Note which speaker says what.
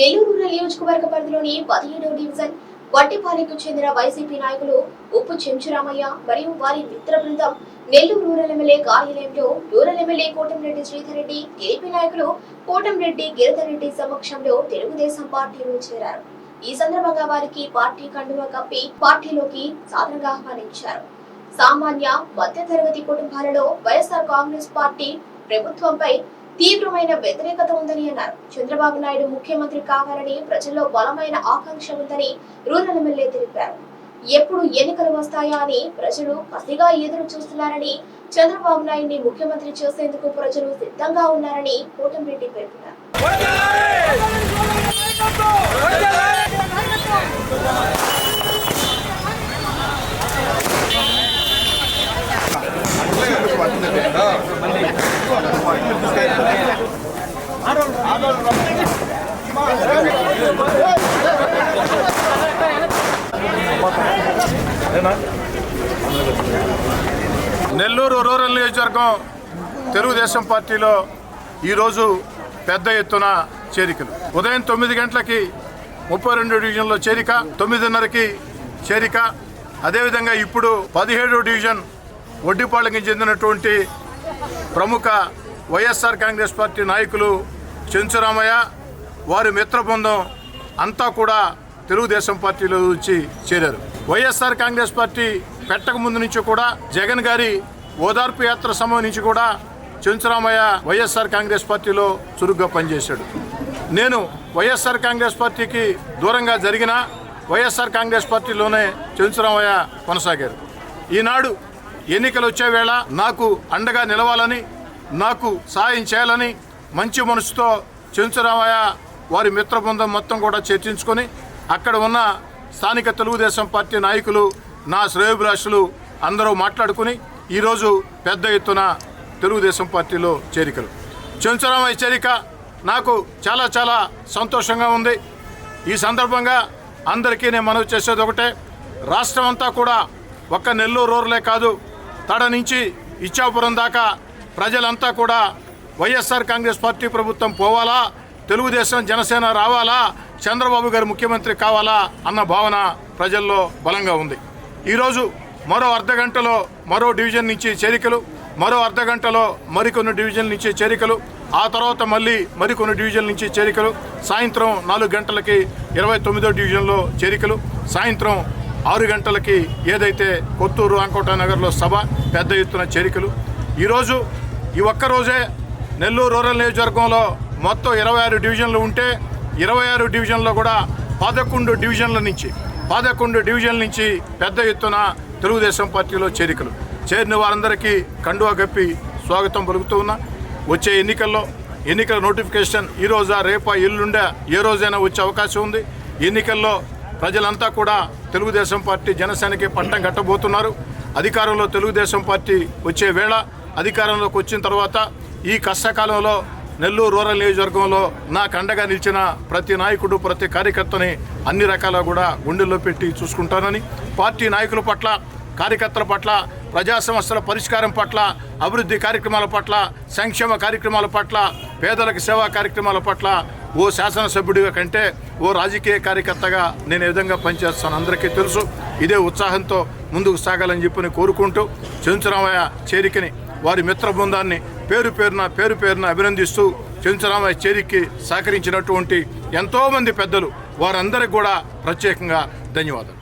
Speaker 1: నెల్లూరు నియోజకవర్గ పరిధిలోని పదిహేడవ డివిజన్ వట్టిపాలెకు చెందిన వైసీపీ నాయకులు ఉప్పు చెంచురామయ్య మరియు వారి మిత్ర బృందం నెల్లూరు రూరల్ ఎమ్మెల్యే కార్యాలయంలో rural MLA Kotamreddy Sridharreddy TDP నాయకులు కోటంరెడ్డి గిరిధర్రెడ్డి సమక్షంలో తెలుగుదేశం పార్టీలో చేరారు. ఈ సందర్భంగా వారికి పార్టీ కండువా కప్పి పార్టీలోకి సాధనగా ఆహ్వానించారు. సామాన్య మధ్యతరగతి కుటుంబాలలో వైఎస్ఆర్ కాంగ్రెస్ పార్టీ ప్రభుత్వంపై తీవ్రమైన వ్యతిరేకత ఉందని అన్నారు. చంద్రబాబు నాయుడు ముఖ్యమంత్రి కావాలని ప్రజల్లో బలమైన ఆకాంక్ష ఉందని రూరల్ ఎమ్మెల్యే తెలిపారు. ఎప్పుడు ఎన్నికలు వస్తాయా అని ప్రజలు కసిగా ఎదురు చూస్తున్నారని చంద్రబాబు నాయుడిని ముఖ్యమంత్రి చేసేందుకు ప్రజలు సిద్ధంగా ఉన్నారని కోటంరెడ్డి పేర్కొన్నారు.
Speaker 2: నెల్లూరు రూరల్ నియోజకవర్గం తెలుగుదేశం పార్టీలో ఈరోజు పెద్ద ఎత్తున చేరికలు. ఉదయం తొమ్మిది గంటలకి ముప్పై రెండు డివిజన్లో చేరిక తొమ్మిదిన్నరకి చేరిక. అదేవిధంగా ఇప్పుడు పదిహేడు డివిజన్ ఒడ్డిపాళెంకి చెందినటువంటి ప్రముఖ వైఎస్ఆర్ కాంగ్రెస్ పార్టీ నాయకులు చెంచురామయ్య వారి మిత్రబృందం అంతా కూడా తెలుగుదేశం పార్టీలో వచ్చి చేరారు. వైఎస్ఆర్ కాంగ్రెస్ పార్టీ పెట్టక ముందు నుంచి కూడా జగన్ గారి ఓదార్పు యాత్ర సమయం నుంచి కూడా చెంచురామయ్య వైఎస్ఆర్ కాంగ్రెస్ పార్టీలో చురుగ్గా పనిచేశాడు. నేను వైఎస్ఆర్ కాంగ్రెస్ పార్టీకి దూరంగా జరిగిన వైఎస్ఆర్ కాంగ్రెస్ పార్టీలోనే చెంచురామయ్య కొనసాగారు. ఈనాడు ఎన్నికలు వచ్చే వేళ నాకు అండగా నిలవాలని నాకు సాయం చేయాలని మంచి మనసుతో చెంచురామయ్య వారి మిత్ర బృందం మొత్తం కూడా చర్చించుకొని అక్కడ ఉన్న స్థానిక తెలుగుదేశం పార్టీ నాయకులు నా శ్రేయోభిలాషులు అందరూ మాట్లాడుకుని ఈరోజు పెద్ద ఎత్తున తెలుగుదేశం పార్టీలో చేరికలు. చెంచురామయ్య చేరిక నాకు చాలా చాలా సంతోషంగా ఉంది. ఈ సందర్భంగా అందరికీ నేను మనవి చేసేది ఒకటే రాష్ట్రం అంతా కూడా ఒక్క నెల్లూరు రూరలే కాదు తడ నుంచి ఇచ్చాపురం దాకా ప్రజలంతా కూడా వైఎస్ఆర్ కాంగ్రెస్ పార్టీ ప్రభుత్వం పోవాలా? తెలుగుదేశం జనసేన రావాలా? చంద్రబాబు గారు ముఖ్యమంత్రి కావాలా? అన్న భావన ప్రజల్లో బలంగా ఉంది. ఈరోజు మరో అర్ధగంటలో మరో డివిజన్ నుంచి చేరికలు మరో అర్ధగంటలో మరికొన్ని డివిజన్ నుంచి చేరికలు ఆ తర్వాత మళ్ళీ మరికొన్ని డివిజన్ నుంచి చేరికలు సాయంత్రం నాలుగు గంటలకి ఇరవై తొమ్మిదో డివిజన్లో చేరికలు సాయంత్రం ఆరు గంటలకి ఏదైతే కొత్తూరు అంకోట నగర్లో సభ పెద్ద ఎత్తున చేరికలు. ఈరోజు ఈ ఒక్క రోజే నెల్లూరు రూరల్ నియోజకవర్గంలో మొత్తం ఇరవై ఆరు డివిజన్లు ఉంటే ఇరవై ఆరు డివిజన్లో కూడా పదకొండు డివిజన్ల నుంచి పదకొండు డివిజన్ల నుంచి పెద్ద ఎత్తున తెలుగుదేశం పార్టీలో చేరికలు. చేరిన వారందరికీ కండువా కప్పి స్వాగతం పలుకుతూ ఉన్నా. వచ్చే ఎన్నికల్లో ఎన్నికల నోటిఫికేషన్ ఈ రోజా రేపా ఇల్లుండే ఏ రోజైనా వచ్చే అవకాశం ఉంది. ఎన్నికల్లో ప్రజలంతా కూడా తెలుగుదేశం పార్టీ జనసేనకి పట్టం కట్టబోతున్నారు. అధికారంలో తెలుగుదేశం పార్టీ వచ్చే వేళ అధికారంలోకి వచ్చిన తర్వాత ఈ కష్టకాలంలో నెల్లూరు రూరల్ నియోజకవర్గంలో నాకు అండగా నిలిచిన ప్రతి నాయకుడు ప్రతి కార్యకర్తని అన్ని రకాల కూడా గుండెల్లో పెట్టి చూసుకుంటానని పార్టీ నాయకుల పట్ల కార్యకర్తల పట్ల ప్రజా సమస్యల పరిష్కారం పట్ల అభివృద్ధి కార్యక్రమాల పట్ల సంక్షేమ కార్యక్రమాల పట్ల పేదలకు సేవా కార్యక్రమాల పట్ల ఓ శాసనసభ్యుడిగా కంటే ఓ రాజకీయ కార్యకర్తగా నేను ఏ విధంగా పనిచేస్తాను. అందరికీ తెలుసు ఇదే ఉత్సాహంతో ముందుకు సాగాలని చెప్పి కోరుకుంటూ చెంచురామయ్య చేరికని వారి మిత్ర బృందాన్ని పేరు పేరున పేరు పేరున అభినందిస్తూ చెంచురామయ్య చేరికి సహకరించినటువంటి ఎంతోమంది పెద్దలు వారందరికీ కూడా ప్రత్యేకంగా ధన్యవాదాలు.